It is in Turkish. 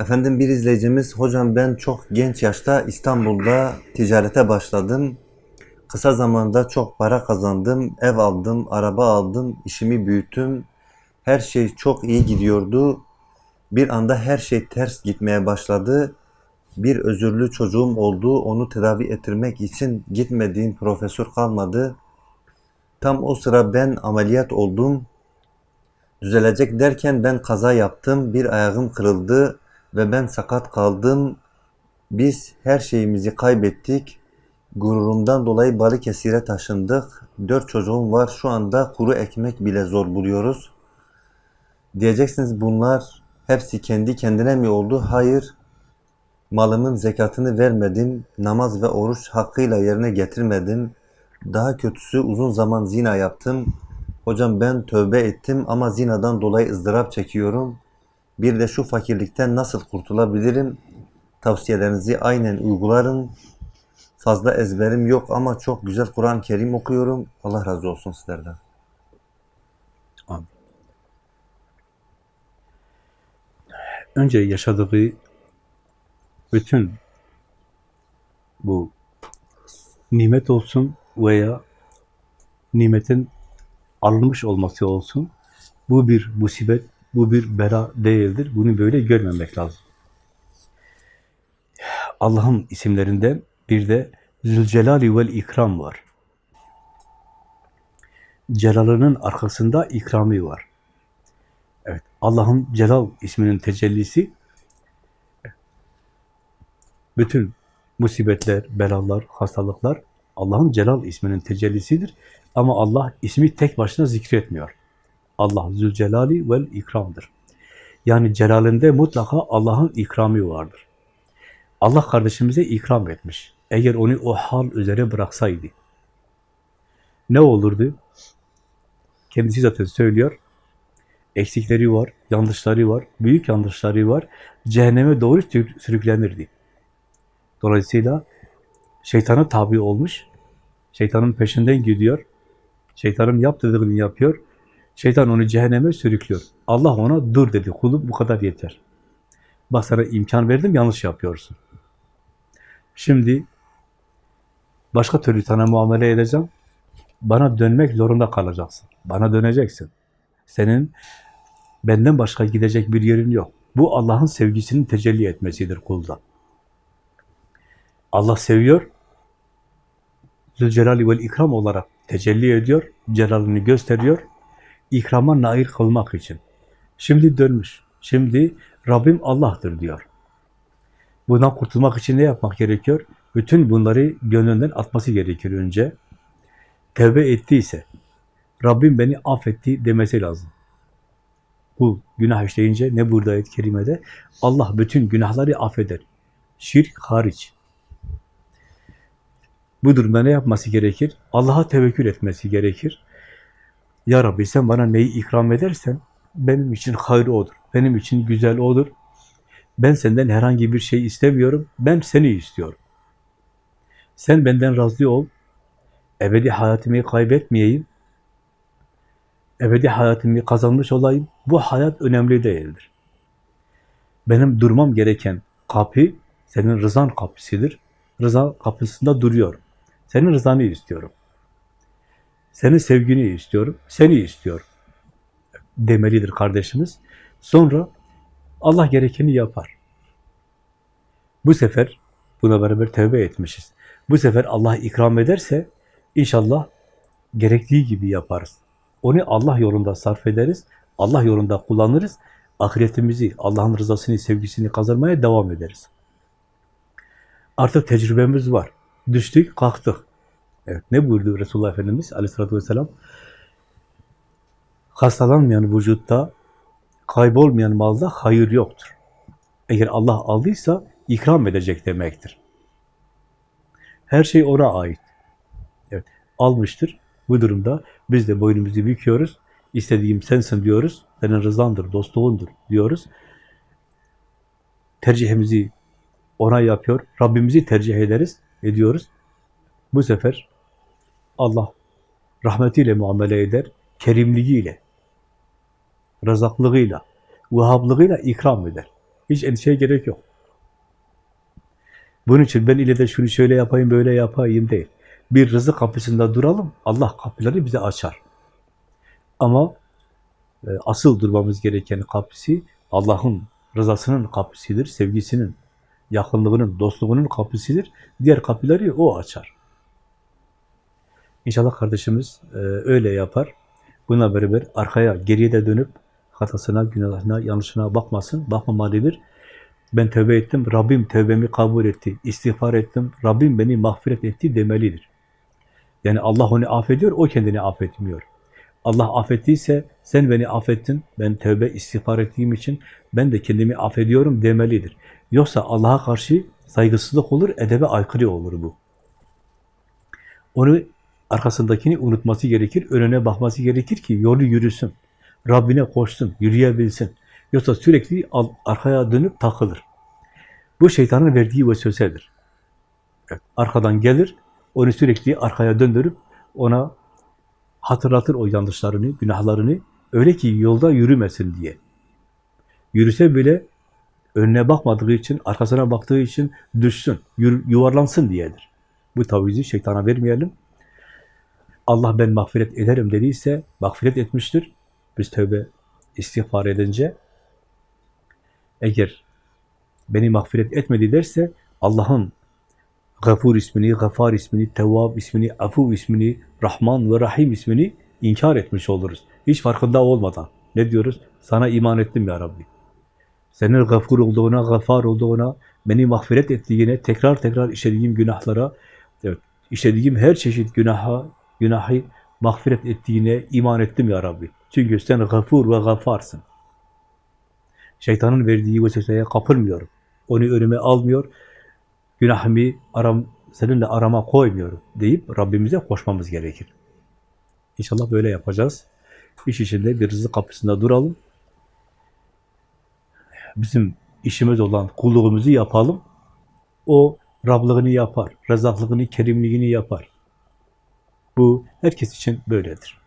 Efendim bir izleyicimiz, hocam ben çok genç yaşta İstanbul'da ticarete başladım. Kısa zamanda çok para kazandım, ev aldım, araba aldım, işimi büyüttüm. Her şey çok iyi gidiyordu. Bir anda her şey ters gitmeye başladı. Bir özürlü çocuğum oldu. Onu tedavi ettirmek için gitmediğim profesör kalmadı. Tam o sıra ben ameliyat oldum. Düzelecek derken ben kaza yaptım. Bir ayağım kırıldı ve ben sakat kaldım. Biz her şeyimizi kaybettik. Gururumdan dolayı Balıkesir'e taşındık. Dört çocuğum var. Şu anda kuru ekmek bile zor buluyoruz. Diyeceksiniz bunlar hepsi kendi kendine mi oldu? Hayır. Malımın zekatını vermedim. Namaz ve oruç hakkıyla yerine getirmedim. Daha kötüsü uzun zaman zina yaptım. Hocam ben tövbe ettim ama zinadan dolayı ızdırap çekiyorum. Bir de şu fakirlikten nasıl kurtulabilirim? Tavsiyelerinizi aynen uygularım. Fazla ezberim yok ama çok güzel Kur'an-ı Kerim okuyorum. Allah razı olsun sizlerden. Önce yaşadığı bütün bu nimet olsun veya nimetin alınmış olması olsun, bu bir musibet, bu bir bela değildir. Bunu böyle görmemek lazım. Allah'ın isimlerinden bir de Zülcelali vel İkram var. Celalının arkasında ikrami var. Evet, Allah'ın Celal isminin tecellisi bütün musibetler, belalar, hastalıklar Allah'ın Celal isminin tecellisidir. Ama Allah ismi tek başına zikretmiyor. Allah Zülcelali vel ikramdır. Yani celalinde mutlaka Allah'ın ikramı vardır. Allah kardeşimize ikram etmiş. Eğer onu o hal üzere bıraksaydı ne olurdu? Kendisi zaten söylüyor. Eksikleri var, yanlışları var, büyük yanlışları var. Cehenneme doğru sür- sürüklenirdi. Dolayısıyla şeytana tabi olmuş, şeytanın peşinden gidiyor, şeytanın yaptırdığını yapıyor, şeytan onu cehenneme sürüklüyor. Allah ona dur dedi, kulum bu kadar yeter. Bak sana imkan verdim, yanlış yapıyorsun. Şimdi başka türlü sana muamele edeceğim, bana dönmek zorunda kalacaksın. Bana döneceksin. Senin benden başka gidecek bir yerin yok. Bu Allah'ın sevgisinin tecelli etmesidir kulda. Allah seviyor, Zülcelali vel ikram olarak tecelli ediyor, celalini gösteriyor, ikrama nail kılmak için. Şimdi dönmüş, şimdi Rabbim Allah'tır diyor. Bundan kurtulmak için ne yapmak gerekiyor? Bütün bunları gönlünden atması gerekir önce. Tevbe ettiyse, Rabbim beni affetti demesi lazım. Kul günah işleyince ne burada ayet-i kerimede? Allah bütün günahları affeder. Şirk hariç. Bu durumda ne yapması gerekir? Allah'a tevekkül etmesi gerekir. Ya Rabbi sen bana neyi ikram edersen benim için hayrı odur. Benim için güzel odur. Ben senden herhangi bir şey istemiyorum. Ben seni istiyorum. Sen benden razı ol. Ebedi hayatımı kaybetmeyeyim. Ebedi hayatımı kazanmış olayım. Bu hayat önemli değildir. Benim durmam gereken kapı senin rızan kapısıdır. Rıza kapısında duruyorum. Senin rızanı istiyorum. Senin sevgini istiyorum. Seni istiyorum. Demelidir kardeşimiz. Sonra Allah gerekeni yapar. Bu sefer buna beraber tövbe etmişiz. Bu sefer Allah ikram ederse inşallah gerektiği gibi yaparız. Onu Allah yolunda sarf ederiz. Allah yolunda kullanırız. Ahiretimizi, Allah'ın rızasını, sevgisini kazanmaya devam ederiz. Artık tecrübemiz var. Düştük, kalktık. Evet, ne buyurdu Resulullah Efendimiz aleyhissalatü vesselam? Hastalanmayan vücutta, kaybolmayan malda hayır yoktur. Eğer Allah aldıysa ikram edecek demektir. Her şey ona ait. Evet, almıştır. Bu durumda biz de boynumuzu büküyoruz. İstediğim sensin diyoruz. Senin rızandır, dostluğundur diyoruz. Tercihimizi ona yapıyor. Rabbimizi tercih ederiz, ediyoruz. Bu sefer Allah rahmetiyle muamele eder, kerimliğiyle, rızaklığıyla, vahhablığıyla ikram eder. Hiç endişeye gerek yok. Bunun için ben ile de şunu şöyle yapayım, böyle yapayım değil. Bir rızık kapısında duralım, Allah kapıları bize açar. Ama e, asıl durmamız gereken kapısı Allah'ın rızasının kapısıdır, sevgisinin, yakınlığının, dostluğunun kapısıdır. Diğer kapıları O açar. İnşallah kardeşimiz e, öyle yapar. Buna beraber arkaya, geriye de dönüp hatasına, günahına, yanlışına bakmasın, bakmamalıdır. Ben tövbe ettim, Rabbim tövbemi kabul etti. İstiğfar ettim, Rabbim beni mağfiret etti demelidir. Yani Allah onu affediyor, o kendini affetmiyor. Allah affettiyse sen beni affettin, ben tövbe istiğfar ettiğim için ben de kendimi affediyorum demelidir. Yoksa Allah'a karşı saygısızlık olur, edebe aykırı olur bu. Onu arkasındakini unutması gerekir, önüne bakması gerekir ki yolu yürüsün. Rabbine koşsun, yürüyebilsin. Yoksa sürekli arkaya dönüp takılır. Bu şeytanın verdiği vesvesedir. Evet, arkadan gelir, onu sürekli arkaya döndürüp ona hatırlatır o yanlışlarını, günahlarını. Öyle ki yolda yürümesin diye. Yürüse bile önüne bakmadığı için, arkasına baktığı için düşsün, yuvarlansın diyedir. Bu tavizi şeytana vermeyelim. Allah ben mağfiret ederim dediyse mağfiret etmiştir. Biz tövbe istiğfar edince eğer beni mağfiret etmedi derse Allah'ın Gafur ismini, Gafar ismini, Tevvab ismini, Afu ismini, Rahman ve Rahim ismini inkar etmiş oluruz. Hiç farkında olmadan. Ne diyoruz? Sana iman ettim ya Rabbi. Senin gafur olduğuna, gafar olduğuna, beni mağfiret ettiğine, tekrar tekrar işlediğim günahlara, evet, işlediğim her çeşit günaha, günahı mağfiret ettiğine iman ettim ya Rabbi. Çünkü sen gafur ve gafarsın. Şeytanın verdiği vesveseye kapılmıyorum. Onu önüme almıyor. Günahımı aram, seninle arama koymuyorum deyip Rabbimize koşmamız gerekir. İnşallah böyle yapacağız. İş içinde bir rızık kapısında duralım. Bizim işimiz olan kulluğumuzu yapalım. O Rablığını yapar, rezaklığını, kerimliğini yapar. Bu herkes için böyledir.